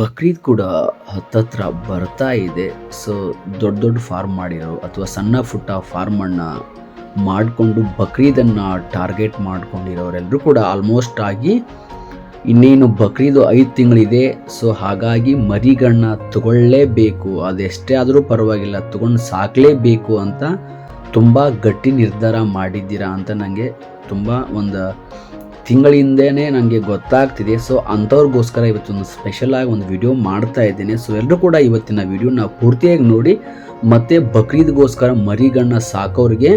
ಬಕ್ರೀದ್ ಕೂಡ ಹತ್ತತ್ರ ಬರ್ತಾ ಇದೆ. ಸೊ ದೊಡ್ಡ ದೊಡ್ಡ ಫಾರ್ಮ್ ಮಾಡಿರೋ ಅಥವಾ ಸಣ್ಣ ಪುಟ್ಟ ಫಾರ್ಮನ್ನು ಮಾಡಿಕೊಂಡು ಬಕ್ರೀದನ್ನು ಟಾರ್ಗೆಟ್ ಮಾಡ್ಕೊಂಡಿರೋರೆಲ್ಲರೂ ಕೂಡ ಆಲ್ಮೋಸ್ಟ್ ಆಗಿ ಇನ್ನೇನು ಬಕ್ರೀದು ಐದು ತಿಂಗಳಿದೆ. ಸೊ ಹಾಗಾಗಿ ಮರಿಗಳನ್ನ ತಗೊಳ್ಳೇಬೇಕು. ಅದೆಷ್ಟೇ ಆದರೂ ಪರವಾಗಿಲ್ಲ, ತಗೊಂಡು ಸಾಕಲೇಬೇಕು ಅಂತ ತುಂಬ ಗಟ್ಟಿ ನಿರ್ಧಾರ ಮಾಡಿದ್ದೀರಾ ಅಂತ ನನಗೆ ತುಂಬ ಒಂದು ತಿಂಗಳಿಂದನೇ ನನಗೆ ಗೊತ್ತಾಗ್ತಿದೆ. ಸೊ ಅಂಥವ್ರಿಗೋಸ್ಕರ ಇವತ್ತೊಂದು ಸ್ಪೆಷಲ್ ಆಗಿ ಒಂದು ವಿಡಿಯೋ ಮಾಡ್ತಾ ಇದ್ದೇನೆ. ಸೊ ಎಲ್ಲರೂ ಕೂಡ ಇವತ್ತಿನ ವಿಡಿಯೋನ ಪೂರ್ತಿಯಾಗಿ ನೋಡಿ, ಮತ್ತು ಬಕ್ರೀದ್ಗೋಸ್ಕರ ಮರಿಗಳನ್ನ ಸಾಕೋರಿಗೆ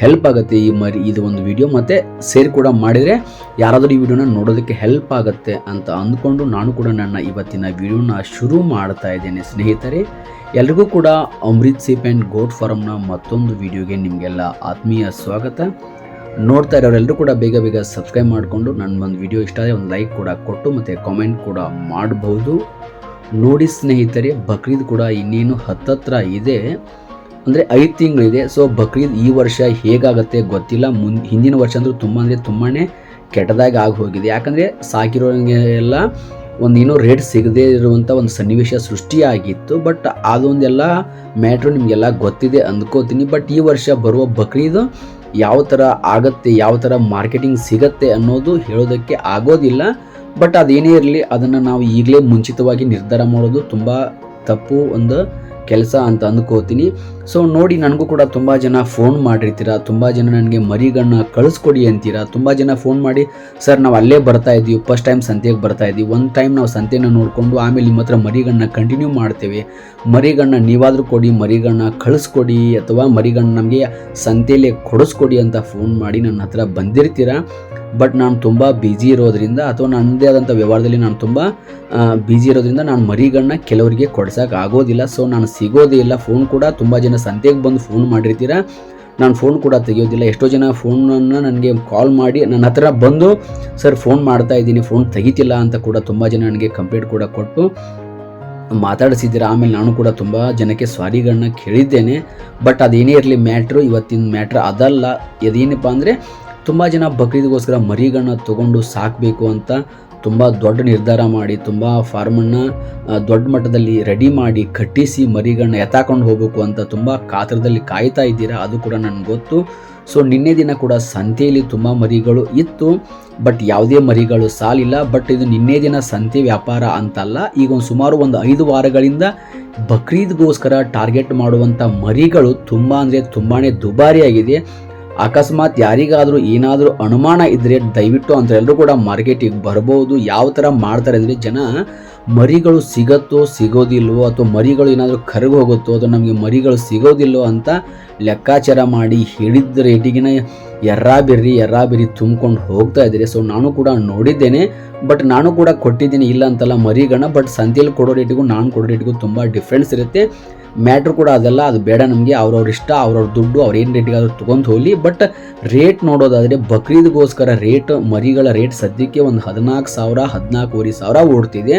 ಹೆಲ್ಪ್ ಆಗುತ್ತೆ ಈ ಮರಿ, ಇದು ಒಂದು ವಿಡಿಯೋ ಮತ್ತು ಸೇರ್ ಕೂಡ ಮಾಡಿದರೆ ಯಾರಾದರೂ ಈ ವಿಡಿಯೋನ ನೋಡೋದಕ್ಕೆ ಹೆಲ್ಪ್ ಆಗುತ್ತೆ ಅಂತ ಅಂದ್ಕೊಂಡು ನಾನು ಕೂಡ ನನ್ನ ಇವತ್ತಿನ ವಿಡಿಯೋನ ಶುರು ಮಾಡ್ತಾ ಇದ್ದೇನೆ. ಸ್ನೇಹಿತರೆ, ಎಲ್ರಿಗೂ ಕೂಡ ಅಮೃತ್ ಸಿಪ್ ಆ್ಯಂಡ್ ಗೋಟ್ ಫಾರಮ್ನ ಮತ್ತೊಂದು ವಿಡಿಯೋಗೆ ನಿಮಗೆಲ್ಲ ಆತ್ಮೀಯ ಸ್ವಾಗತ. ನೋಡ್ತಾ ಇರೋರೆಲ್ಲರೂ ಕೂಡ ಬೇಗ ಬೇಗ ಸಬ್ಸ್ಕ್ರೈಬ್ ಮಾಡಿಕೊಂಡು ನನ್ನ ಒಂದು ವಿಡಿಯೋ ಇಷ್ಟ ಆದರೆ ಒಂದು ಲೈಕ್ ಕೂಡ ಕೊಟ್ಟು ಮತ್ತು ಕಾಮೆಂಟ್ ಕೂಡ ಮಾಡಬಹುದು ನೋಡಿ ಸ್ನೇಹಿತರೆ, ಬಕ್ರೀದ್ ಕೂಡ ಇನ್ನೇನು ಹತ್ತತ್ರ ಇದೆ. ಅಂದರೆ ಐದು ತಿಂಗಳಿದೆ. ಸೊ ಬಕ್ರೀದ್ ಈ ವರ್ಷ ಹೇಗಾಗುತ್ತೆ ಗೊತ್ತಿಲ್ಲ. ಮುನ್ ಹಿಂದಿನ ವರ್ಷ ಅಂದರೂ ತುಂಬ ಅಂದರೆ ತುಂಬಾ ಕೆಟ್ಟದಾಗಿ ಆಗಿ ಹೋಗಿದೆ. ಯಾಕಂದರೆ ಸಾಕಿರೋರಿಗೆ ಎಲ್ಲ ಒಂದು ಏನೋ ರೇಟ್ ಸಿಗದೇ ಇರುವಂಥ ಒಂದು ಸನ್ನಿವೇಶ ಸೃಷ್ಟಿಯಾಗಿತ್ತು. ಬಟ್ ಅದೊಂದೆಲ್ಲ ಮ್ಯಾಟ್ರು ನಿಮಗೆಲ್ಲ ಗೊತ್ತಿದೆ ಅಂದ್ಕೋತೀನಿ. ಬಟ್ ಈ ವರ್ಷ ಬರುವ ಬಕ್ರೀದ್ ಯಾವ ಥರ ಆಗುತ್ತೆ, ಯಾವ ಥರ ಮಾರ್ಕೆಟಿಂಗ್ ಸಿಗತ್ತೆ ಅನ್ನೋದು ಹೇಳೋದಕ್ಕೆ ಆಗೋದಿಲ್ಲ. ಬಟ್ ಅದೇನೇ ಇರಲಿ, ಅದನ್ನು ನಾವು ಈಗಲೇ ಮುಂಚಿತವಾಗಿ ನಿರ್ಧಾರ ಮಾಡೋದು ತುಂಬ ತಪ್ಪು ಒಂದು ಕೆಲಸ ಅಂತ ಅಂದ್ಕೋತೀನಿ. ಸೊ ನೋಡಿ ನನಗೂ ಕೂಡ ತುಂಬ ಜನ ಫೋನ್ ಮಾಡಿರ್ತೀರ, ತುಂಬ ಜನ ನನಗೆ ಮರಿಗಳನ್ನ ಕಳಿಸ್ಕೊಡಿ ಅಂತೀರ, ತುಂಬ ಜನ ಫೋನ್ ಮಾಡಿ, ಸರ್, ನಾವು ಅಲ್ಲೇ ಬರ್ತಾ ಇದ್ದೀವಿ ಫಸ್ಟ್ ಟೈಮ್ ಸಂತೆಗೆ ಬರ್ತಾ ಇದ್ದೀವಿ ಒಂದು ಟೈಮ್ ನಾವು ಸಂತೆನ ನೋಡಿಕೊಂಡು ಆಮೇಲೆ ನಿಮ್ಮ ಹತ್ರ ಮರಿಗಳನ್ನ ಕಂಟಿನ್ಯೂ ಮಾಡ್ತೇವೆ. ಮರಿಗಳನ್ನ ನೀವಾದರೂ ಕೊಡಿ ಮರಿಗಳನ್ನ ಕಳಿಸ್ಕೊಡಿ ಅಥವಾ ಮರಿಗಳನ್ನ ನಮಗೆ ಸಂತೆಯಲ್ಲೇ ಕೊಡಿಸ್ಕೊಡಿ ಅಂತ ಫೋನ್ ಮಾಡಿ ನನ್ನ ಹತ್ರ ಬಂದಿರ್ತೀರ. ಬಟ್ ನಾನು ತುಂಬ ಬ್ಯುಸಿ ಇರೋದ್ರಿಂದ ಅಥವಾ ನನ್ನದೇ ಆದಂಥ ವ್ಯವಹಾರದಲ್ಲಿ ನಾನು ತುಂಬ ಬ್ಯುಸಿ ಇರೋದ್ರಿಂದ ನಾನು ಮರಿಗಳನ್ನ ಕೆಲವರಿಗೆ ಕೊಡ್ಸೋಕೆ ಆಗೋದಿಲ್ಲ. ಸೊ ನಾನು ಸಿಗೋದೇ ಇಲ್ಲ ಫೋನ್ ಕೂಡ ತುಂಬ ಜನ ಸಂತೆಗೆ ಬಂದು ಫೋನ್ ಮಾಡಿರ್ತೀರ? ನಾನು ಫೋನ್ ಕೂಡ ತೆಗಿಯೋದಿಲ್ಲ. ಎಷ್ಟೋ ಜನ ಫೋನನ್ನು ನನಗೆ ಕಾಲ್ ಮಾಡಿ, ನನ್ನ ಹತ್ರ ಬಂದು, ಸರ್ ಫೋನ್ ಮಾಡ್ತಾ ಇದ್ದೀನಿ ಫೋನ್ ತೆಗಿತಿಲ್ಲ ಅಂತ ಕೂಡ ತುಂಬ ಜನ ನನಗೆ ಕಂಪ್ಲೇಂಟ್ ಕೂಡ ಕೊಟ್ಟು ಮಾತಾಡಿಸಿದ್ದೀರಾ? ಆಮೇಲೆ ನಾನು ಕೂಡ ತುಂಬ ಜನಕ್ಕೆ ಸ್ವಾರಿಗಳನ್ನ ಕೇಳಿದ್ದೇನೆ. ಬಟ್ ಅದೇನೇ ಇರಲಿ ಮ್ಯಾಟ್ರು ಇವತ್ತಿನ ಮ್ಯಾಟ್ರ್ ಅದಲ್ಲ. ಅದೇನಪ್ಪ ಅಂದರೆ, ತುಂಬ ಜನ ಬಕ್ರೀದ್ಗೋಸ್ಕರ ಮರಿಗಳನ್ನ ತೊಗೊಂಡು ಸಾಕಬೇಕು ಅಂತ ತುಂಬ ದೊಡ್ಡ ನಿರ್ಧಾರ ಮಾಡಿ, ತುಂಬ ಫಾರ್ಮನ್ನು ದೊಡ್ಡ ಮಟ್ಟದಲ್ಲಿ ರೆಡಿ ಮಾಡಿ, ಕಟ್ಟಿಸಿ ಮರಿಗಳನ್ನ ಎತ್ತಾಕೊಂಡು ಹೋಗಬೇಕು ಅಂತ ತುಂಬ ಕಾತರದಲ್ಲಿ ಕಾಯ್ತಾ ಇದ್ದೀರಾ? ಅದು ಕೂಡ ನನಗೆ ಗೊತ್ತು. ಸೊ ನಿನ್ನೆ ದಿನ ಕೂಡ ಸಂತೆಯಲ್ಲಿ ತುಂಬ ಮರಿಗಳು ಇತ್ತು. ಬಟ್ ಯಾವುದೇ ಮರಿಗಳು ಸಾಲಿಲ್ಲ. ಬಟ್ ಇದು ನಿನ್ನೆ ದಿನ ಸಂತೆ ವ್ಯಾಪಾರ ಅಂತಲ್ಲ. ಈಗ ಒಂದು ಸುಮಾರು ಒಂದು ಐದು ವಾರಗಳಿಂದ ಬಕ್ರೀದ್ಗೋಸ್ಕರ ಟಾರ್ಗೆಟ್ ಮಾಡುವಂಥ ಮರಿಗಳು ತುಂಬ ಅಂದರೆ ತುಂಬಾ ದುಬಾರಿಯಾಗಿದೆ. ಅಕಸ್ಮಾತ್ ಯಾರಿಗಾದರೂ ಏನಾದರೂ ಅನುಮಾನ ಇದ್ದರೆ ದಯವಿಟ್ಟು ಅಂತ ಎಲ್ಲರೂ ಕೂಡ ಮಾರ್ಕೆಟಿಗೆ ಬರ್ಬೋದು. ಯಾವ ಥರ ಮಾಡ್ತಾರೆ ಅಂದರೆ ಜನ ಮರಿಗಳು ಸಿಗತ್ತೋ ಸಿಗೋದಿಲ್ವೋ ಅಥವಾ ಮರಿಗಳು ಏನಾದರೂ ಕರಗಿ ಹೋಗುತ್ತೋ ಅಥವಾ ನಮಗೆ ಮರಿಗಳು ಸಿಗೋದಿಲ್ವೋ ಅಂತ ಲೆಕ್ಕಾಚಾರ ಮಾಡಿ ಹೇಳಿದ್ದ ರೇಟಿಗಿನ ಎರ್ರಾಬಿರ್ರಿ ಎರ್ರಾಬಿರಿ ತುಂಬ್ಕೊಂಡು ಹೋಗ್ತಾ ಇದ್ದಾರೆ. ಸೊ ನಾನು ಕೂಡ ನೋಡಿದ್ದೇನೆ. ಬಟ್ ನಾನು ಕೂಡ ಕೊಟ್ಟಿದ್ದೀನಿ ಇಲ್ಲ ಅಂತಲ್ಲ ಮರಿಗಳನ್ನ. ಬಟ್ ಸಂತೆಯಲ್ಲಿ ಕೊಡೋ ರೇಟಿಗೂ ನಾನು ಕೊಡೋ ರೇಟಿಗೂ ತುಂಬ ಡಿಫ್ರೆನ್ಸ್ ಇರುತ್ತೆ. ಮ್ಯಾಟ್ರ್ ಕೂಡ ಅದೆಲ್ಲ, ಅದು ಬೇಡ ನಮಗೆ, ಅವ್ರವ್ರ ಇಷ್ಟ, ಅವ್ರವ್ರ ದುಡ್ಡು, ಅವ್ರು ಏನು ರೇಟಿಗಾದ್ರೂ ತೊಗೊಂಡು ಹೋಗಲಿ. ಬಟ್ ರೇಟ್ ನೋಡೋದಾದರೆ ಬಕ್ರೀದ್ಗೋಸ್ಕರ ರೇಟ್ ಮರಿಗಳ ರೇಟ್ ಸದ್ಯಕ್ಕೆ ಒಂದು ಹದಿನಾಲ್ಕು ಸಾವಿರ ಹದಿನಾಲ್ಕೂವರೆ ಸಾವಿರ ಓಡ್ತಿದೆ.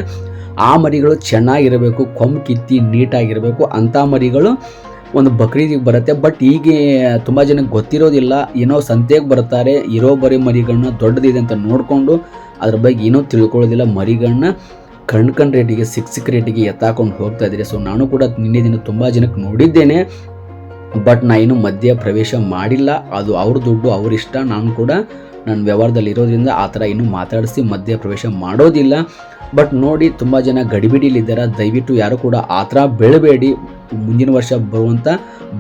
ಆ ಮರಿಗಳು ಚೆನ್ನಾಗಿರಬೇಕು, ಕೊಂಬು ಕಿತ್ತಿ ನೀಟಾಗಿರಬೇಕು, ಅಂಥ ಮರಿಗಳು ಒಂದು ಬಕ್ರೀದಿಗೆ ಬರುತ್ತೆ. ಬಟ್ ಈಗ ತುಂಬ ಜನಕ್ಕೆ ಗೊತ್ತಿರೋದಿಲ್ಲ. ಏನೋ ಸಂತೆಗೆ ಬರ್ತಾರೆ, ಇರೋ ಬರೀ ಮರಿಗಳನ್ನ ದೊಡ್ಡದಿದೆ ಅಂತ ನೋಡಿಕೊಂಡು, ಅದ್ರ ಬಗ್ಗೆ ಏನೂ ತಿಳ್ಕೊಳ್ಳೋದಿಲ್ಲ ಮರಿಗಳನ್ನ ಕಣ್ ಕಣ್ ರೇಟಿಗೆ ಸಿಕ್ ಸಿಕ್ ರೇಟಿಗೆ ಎತ್ತಾಕೊಂಡು ಹೋಗ್ತಾ ಇದ್ದೀರಿ. ಸೊ ನಾನು ಕೂಡ ನಿನ್ನೆ ದಿನ ತುಂಬ ಜನಕ್ಕೆ ನೋಡಿದ್ದೇನೆ. ಬಟ್ ನಾ ಏನು ಮಧ್ಯ ಪ್ರವೇಶ ಮಾಡಿಲ್ಲ. ಅದು ಅವ್ರ ದುಡ್ಡು, ಅವ್ರ ಇಷ್ಟ. ನಾನು ಕೂಡ ನನ್ನ ವ್ಯವಹಾರದಲ್ಲಿ ಇರೋದ್ರಿಂದ ಆ ಥರ ಇನ್ನೂ ಮಾತಾಡಿಸಿ ಮಧ್ಯ ಪ್ರವೇಶ ಮಾಡೋದಿಲ್ಲ. ಬಟ್ ನೋಡಿ ತುಂಬ ಜನ ಗಡಿಬಿಡಿಲಿದ್ದಾರೆ ದಯವಿಟ್ಟು ಯಾರು ಕೂಡ ಆ ಥರ ಬೆಳಬೇಡಿ. ಮುಂದಿನ ವರ್ಷ ಬರುವಂಥ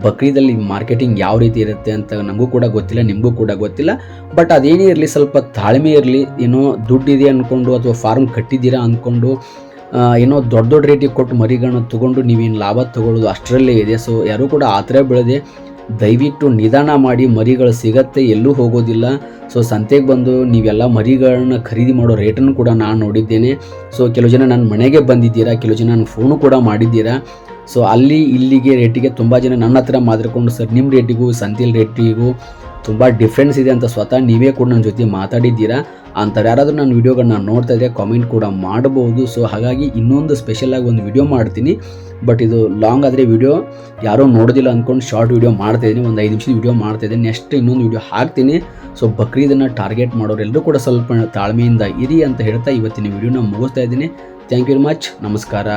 ಬಕ್ರೀದಲ್ಲಿ ಮಾರ್ಕೆಟಿಂಗ್ ಯಾವ ರೀತಿ ಇರುತ್ತೆ ಅಂತ ನಮಗೂ ಕೂಡ ಗೊತ್ತಿಲ್ಲ, ನಿಮಗೂ ಕೂಡ ಗೊತ್ತಿಲ್ಲ. ಬಟ್ ಅದೇನೇ ಇರಲಿ, ಸ್ವಲ್ಪ ತಾಳ್ಮೆ ಇರಲಿ, ಏನೋ ದುಡ್ಡಿದೆ ಅಂದ್ಕೊಂಡು ಅಥವಾ ಫಾರ್ಮ್ ಕಟ್ಟಿದ್ದೀರಾ ಅಂದ್ಕೊಂಡು ಏನೋ ದೊಡ್ಡ ದೊಡ್ಡ ರೇಟಿಗೆ ಕೊಟ್ಟು ಮರಿಗಳನ್ನ ತೊಗೊಂಡು ನೀವೇನು ಲಾಭ ತೊಗೊಳ್ಳೋದು ಅಷ್ಟರಲ್ಲೇ ಇದೆ. ಸೊ ಯಾರೂ ಕೂಡ ಆ ಥರ ಬೆಳೆದೆ. ದಯವಿಟ್ಟು ನಿಧಾನ ಮಾಡಿ ಮರಿಗಳು ಸಿಗತ್ತೆ, ಎಲ್ಲೂ ಹೋಗೋದಿಲ್ಲ. ಸೊ ಸಂತೆಗೆ ಬಂದು ನೀವೆಲ್ಲ ಮರಿಗಳನ್ನ ಖರೀದಿ ಮಾಡೋ ರೇಟನ್ನು ಕೂಡ ನಾನು ನೋಡಿದ್ದೇನೆ. ಸೊ ಕೆಲವು ಜನ ನನ್ನ ಮನೆಗೆ ಬಂದಿದ್ದೀರಾ, ಕೆಲವು ಜನ ನನ್ನ ಫೋನು ಕೂಡ ಮಾಡಿದ್ದೀರಾ. ಸೊ ಅಲ್ಲಿ ಇಲ್ಲಿಗೆ ರೇಟಿಗೆ ತುಂಬ ಜನ ನನ್ನ ಹತ್ರ ಮಾತಾಡ್ಕೊಂಡು, ಸರ್ ನಿಮ್ಮ ರೇಟಿಗೂ ಸಂತೆಲ್ ರೇಟಿಗೂ ತುಂಬ ಡಿಫ್ರೆನ್ಸ್ ಇದೆ ಅಂತ ಸ್ವತಃ ನೀವೇ ಕೂಡ ನನ್ನ ಜೊತೆ ಮಾತಾಡಿದ್ದೀರಾ? ಅಂತಾರೆ ಯಾರಾದರೂ ನನ್ನ ವೀಡಿಯೋಗಳನ್ನ ನೋಡ್ತಾ ಇದ್ದರೆ ಕಾಮೆಂಟ್ ಕೂಡ ಮಾಡಬಹುದು ಸೊ ಹಾಗಾಗಿ ಇನ್ನೊಂದು ಸ್ಪೆಷಲಾಗಿ ಒಂದು ವಿಡಿಯೋ ಮಾಡ್ತೀನಿ. ಬಟ್ ಇದು ಲಾಂಗ್ ಆದರೆ ವಿಡಿಯೋ ಯಾರೋ ನೋಡೋದಿಲ್ಲ ಅಂದ್ಕೊಂಡು ಶಾರ್ಟ್ ವಿಡಿಯೋ ಮಾಡ್ತಾಯಿದ್ದೀನಿ ಒಂದು ಐದು ನಿಮಿಷದ ವಿಡಿಯೋ ಮಾಡ್ತಾಯಿದ್ದೀನಿ ನೆಕ್ಸ್ಟ್ ಇನ್ನೊಂದು ವಿಡಿಯೋ ಹಾಕ್ತೀನಿ. ಸೊ ಬಕ್ರೀದನ್ನು ಟಾರ್ಗೆಟ್ ಮಾಡೋರೆಲ್ಲರೂ ಕೂಡ ಸ್ವಲ್ಪ ತಾಳ್ಮೆಯಿಂದ ಇರಿ ಅಂತ ಹೇಳ್ತಾ ಇವತ್ತಿನ ವಿಡಿಯೋನ ಮುಗಿಸ್ತಾ ಇದ್ದೀನಿ. ಥ್ಯಾಂಕ್ ಯು ವೆರಿ ಮಚ್ ನಮಸ್ಕಾರ.